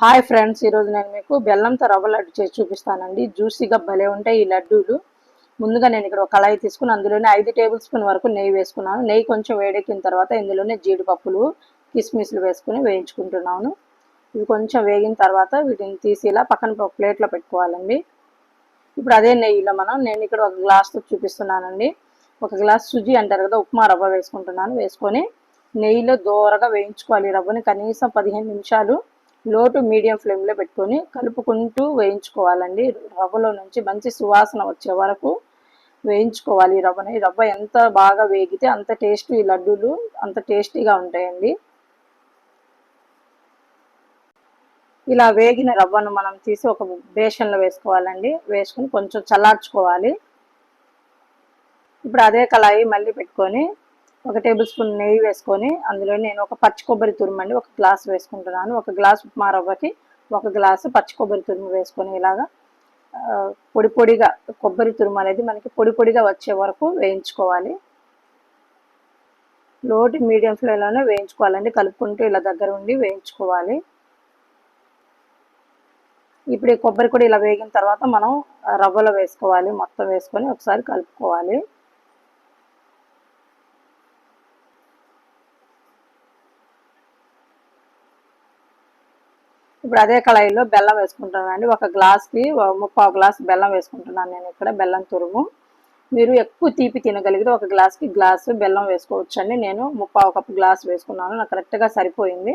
Hi friends ఈరోజు నేను మీకు బెల్లంతో రవ్వ లడ్డు చేసి చూపిస్తానండి. జ్యూసీగా భలే ఉంటాయి ఈ లడ్డూలు. ముందుగా నేను ఇక్కడ ఒక కళాయి తీసుకుని అందులోనే ఐదు టేబుల్ స్పూన్ వరకు నెయ్యి వేసుకున్నాను. నెయ్యి కొంచెం వేడెక్కిన తర్వాత ఇందులోనే జీడిపప్పులు కిస్మిస్లు వేసుకుని వేయించుకుంటున్నాను. ఇవి కొంచెం వేగిన తర్వాత వీటిని తీసి ఇలా పక్కన ఒక ప్లేట్లో పెట్టుకోవాలండి. ఇప్పుడు అదే నెయ్యిలో మనం నేను ఇక్కడ ఒక గ్లాస్తో చూపిస్తున్నానండి. ఒక గ్లాస్ సుజీ అంటారు కదా ఉప్మా రవ్వ వేసుకుంటున్నాను. వేసుకొని నెయ్యిలో దూరగా వేయించుకోవాలి రవ్వని. కనీసం పదిహేను నిమిషాలు లో టు మీడియం ఫ్లేమ్లో పెట్టుకొని కలుపుకుంటూ వేయించుకోవాలండి. రవ్వలో నుంచి మంచి సువాసన వచ్చే వరకు వేయించుకోవాలి రవ్వని. రవ్వ ఎంత బాగా వేగితే అంత టేస్ట్ ఈ లడ్డూలు అంత టేస్టీగా ఉంటాయండి. ఇలా వేగిన రవ్వను మనం తీసి ఒక బేషన్లో వేసుకోవాలండి. వేసుకొని కొంచెం చల్లార్చుకోవాలి. ఇప్పుడు అదే కళాయి మళ్ళీ పెట్టుకొని ఒక టేబుల్ స్పూన్ నెయ్యి వేసుకొని అందులో నేను ఒక పచ్చి కొబ్బరి తురుమండి ఒక గ్లాస్ వేసుకుంటున్నాను. ఒక గ్లాస్ ఉప్మా రవ్వకి ఒక గ్లాసు పచ్చి కొబ్బరి తురుము వేసుకొని ఇలాగా పొడి పొడిగా కొబ్బరి తురుము అనేది మనకి పొడి పొడిగా వచ్చే వరకు వేయించుకోవాలి. లోటు మీడియం ఫ్లేమ్లోనే వేయించుకోవాలండి కలుపుకుంటూ ఇలా దగ్గర ఉండి వేయించుకోవాలి. ఇప్పుడు ఈ కొబ్బరి కూడా ఇలా వేగిన తర్వాత మనం రవ్వలో వేసుకోవాలి మొత్తం వేసుకొని ఒకసారి కలుపుకోవాలి. ఇప్పుడు అదే కళాయిలో బెల్లం వేసుకుంటున్నానండి ఒక గ్లాస్కి ముప్పావు గ్లాస్ బెల్లం వేసుకుంటున్నాను నేను ఇక్కడ బెల్లం తురుము. మీరు ఎక్కువ తీపి తినగలిగితే ఒక గ్లాస్కి గ్లాసు బెల్లం వేసుకోవచ్చు అండి నేను ముప్పావు కప్పు గ్లాస్ వేసుకున్నాను. నాకు కరెక్ట్గా సరిపోయింది.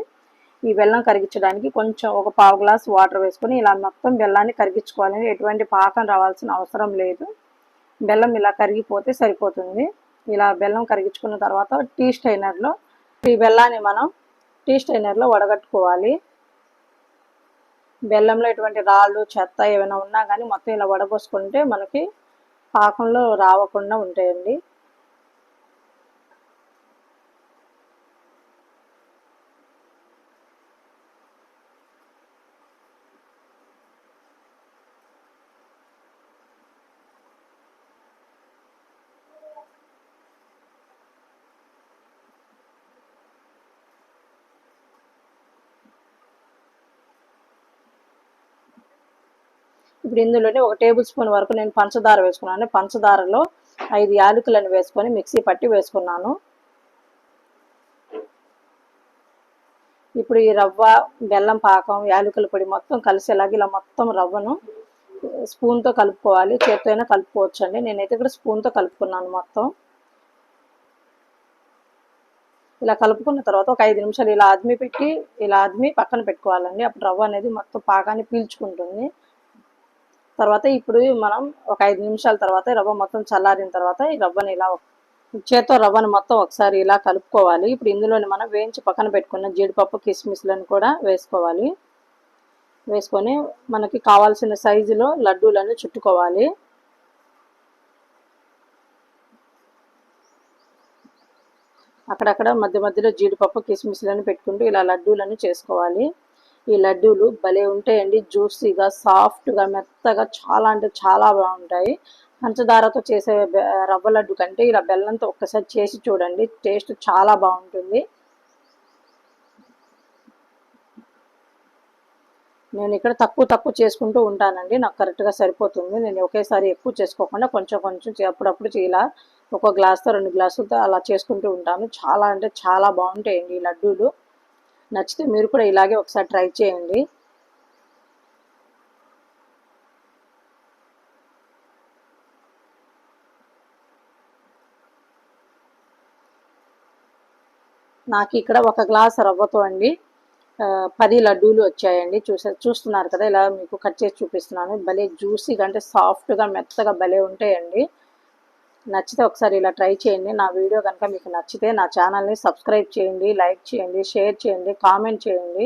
ఈ బెల్లం కరిగించడానికి కొంచెం ఒక పావు గ్లాస్ వాటర్ వేసుకొని ఇలా మొత్తం బెల్లాన్ని కరిగించుకోవాలని ఎటువంటి పాకం రావాల్సిన అవసరం లేదు. బెల్లం ఇలా కరిగిపోతే సరిపోతుంది. ఇలా బెల్లం కరిగించుకున్న తర్వాత టీ స్టైనర్లో ఈ బెల్లాన్ని మనం టీ స్టైనర్లో వడగట్టుకోవాలి. బెల్లంలో ఎటువంటి రాళ్ళు చెత్త ఏమైనా ఉన్నా కానీ మొత్తం ఇలా వడపోసుకుంటే మనకి పాకంలో రావకుండా ఉంటాయండి. ఇప్పుడు ఇందులోనే ఒక టేబుల్ స్పూన్ వరకు నేను పంచదార వేసుకున్నాను. పంచదారలో ఐదు యాలకులను వేసుకొని మిక్సీ పట్టి వేసుకున్నాను. ఇప్పుడు ఈ రవ్వ బెల్లం పాకం యాలకుల పొడి మొత్తం కలిసేలాగా ఇలా మొత్తం రవ్వను స్పూన్తో కలుపుకోవాలి. చేతితో అయినా కలుపుకోవచ్చు అండి నేనైతే ఇక్కడ స్పూన్తో కలుపుకున్నాను మొత్తం. ఇలా కలుపుకున్న తర్వాత ఒక ఐదు నిమిషాలు ఇలా ఆద్మి పెట్టి ఇలా ఆద్మి పక్కన పెట్టుకోవాలండి. అప్పుడు రవ్వ అనేది మొత్తం పాకాన్ని పీల్చుకుంటుంది. తర్వాత ఇప్పుడు మనం ఒక ఐదు నిమిషాల తర్వాత రవ్వ మొత్తం చల్లారిన తర్వాత ఈ రవ్వని ఇలా చేత్తో రవ్వను మొత్తం ఒకసారి ఇలా కలుపుకోవాలి. ఇప్పుడు ఇందులోని మనం వేయించి పక్కన పెట్టుకున్న జీడిపప్పు కిస్మిస్లను కూడా వేసుకోవాలి. వేసుకొని మనకి కావాల్సిన సైజులో లడ్డూలను చుట్టుకోవాలి. అక్కడక్కడ మధ్య మధ్యలో జీడిపప్పు కిస్మిస్లను పెట్టుకుంటూ ఇలా లడ్డూలను చేసుకోవాలి. ఈ లడ్డూలు భలే ఉంటాయండి. జ్యూసీగా సాఫ్ట్గా మెత్తగా చాలా అంటే చాలా బాగుంటాయి. పంచదారతో చేసే రవ్వ లడ్డు కంటే ఇలా బెల్లంతో ఒక్కసారి చేసి చూడండి. టేస్ట్ చాలా బాగుంటుంది. నేను ఇక్కడ తక్కువ తక్కువ చేసుకుంటూ ఉంటానండి. నాకు కరెక్ట్గా సరిపోతుంది. నేను ఒకేసారి ఎక్కువ చేసుకోకుండా కొంచెం కొంచెం అప్పుడప్పుడు ఇలా ఒక గ్లాస్తో రెండు గ్లాసులతో అలా చేసుకుంటూ ఉంటాను. చాలా అంటే చాలా బాగుంటాయండి ఈ లడ్డూలు. నచ్చితే మీరు కూడా ఇలాగే ఒకసారి ట్రై చేయండి. నాకు ఇక్కడ ఒక గ్లాస్ రవ్వతో అండి పది లడ్డూలు వచ్చాయండి. చూసే చూస్తున్నారు కదా ఇలా మీకు కట్ చేసి చూపిస్తున్నాను. భలే జ్యూసీగా అంటే సాఫ్ట్గా మెత్తగా భలే ఉంటాయండి. నచ్చితే ఒకసారి ఇలా ట్రై చేయండి. నా వీడియో కనుక మీకు నచ్చితే నా ఛానల్ని సబ్స్క్రైబ్ చేయండి లైక్ చేయండి షేర్ చేయండి కామెంట్ చేయండి.